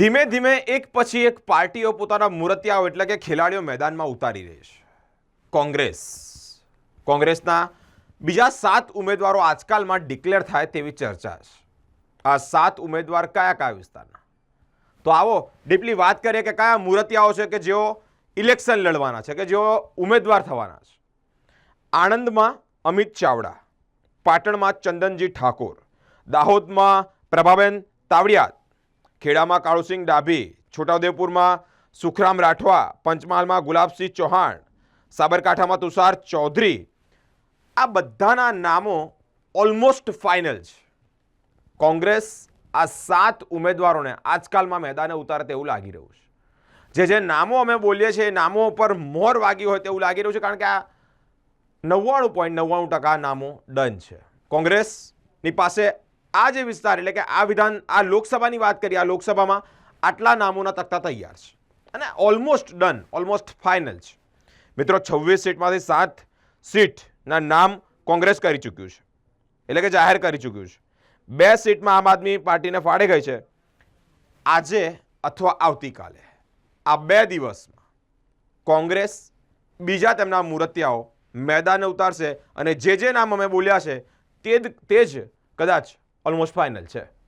ધીમે ધીમે એક પછી એક પાર્ટીઓ પોતાના મૂર્તિયાઓ એટલે કે ખેલાડીઓ મેદાનમાં ઉતારી રહી છે. કોંગ્રેસ. કોંગ્રેસના બીજા સાત ઉમેદવારો આજકાલમાં ડિક્લેર થાય તેવી ચર્ચા છે. આ સાત ઉમેદવાર કયા કયા વિસ્તારના? તો આવો ડીપલી વાત કરીએ કે કયા મૂર્તિયાઓ છે કે જેઓ ઇલેક્શન લડવાના છે, કે જેઓ ઉમેદવાર થવાના છે? આણંદમાં અમિત ચાવડા, પાટણમાં ચંદનજી ઠાકોર, દાહોદમાં પ્રભાબેન તાવડિયાત ખેડામાં કાળુસિંહ ડાભી, છોટાઉદેપુરમાં સુખરામ રાઠવા, પંચમહાલમાં ગુલાબસિંહ ચૌહાણ, સાબરકાંઠામાં તુષાર ચૌધરી. આ બધાના નામો ઓલમોસ્ટ ફાઇનલ છે. કોંગ્રેસ આ સાત ઉમેદવારોને આજકાલમાં મેદાને ઉતારે તેવું લાગી રહ્યું છે. જે જે નામો અમે બોલીએ છીએ એ નામો પર મોર વાગી હોય તેવું લાગી રહ્યું છે કારણ કે આ નવ્વાણું પોઈન્ટ નવ્વાણું ટકા નામો ડન છે. કોંગ્રેસની પાસે આ જે વિસ્તાર, એટલે કે આ વિધાન, આ લોકસભાની વાત કરીએ, આ લોકસભામાં આટલા નામોના તકતા તૈયાર છે. અને ઓલમોસ્ટ ડન ઓલમોસ્ટ ફાઇનલ છે. મિત્રો, છવ્વીસ સીટમાંથી સાત સીટના નામ કોંગ્રેસ કરી ચૂક્યું છે. એટલે કે જાહેર કરી ચૂક્યું છે. બે સીટમાં આમ આદમી પાર્ટીને ફાળે ગઈ છે. આજે અથવા આવતીકાલે, આ બે દિવસમાં કોંગ્રેસ બીજા તેમના મૂર્તિયાઓ મેદાને ઉતારશે અને જે જે નામ અમે બોલ્યા છે, તે જ તે જ કદાચ ઓલમોસ્ટ ફાઇનલ છે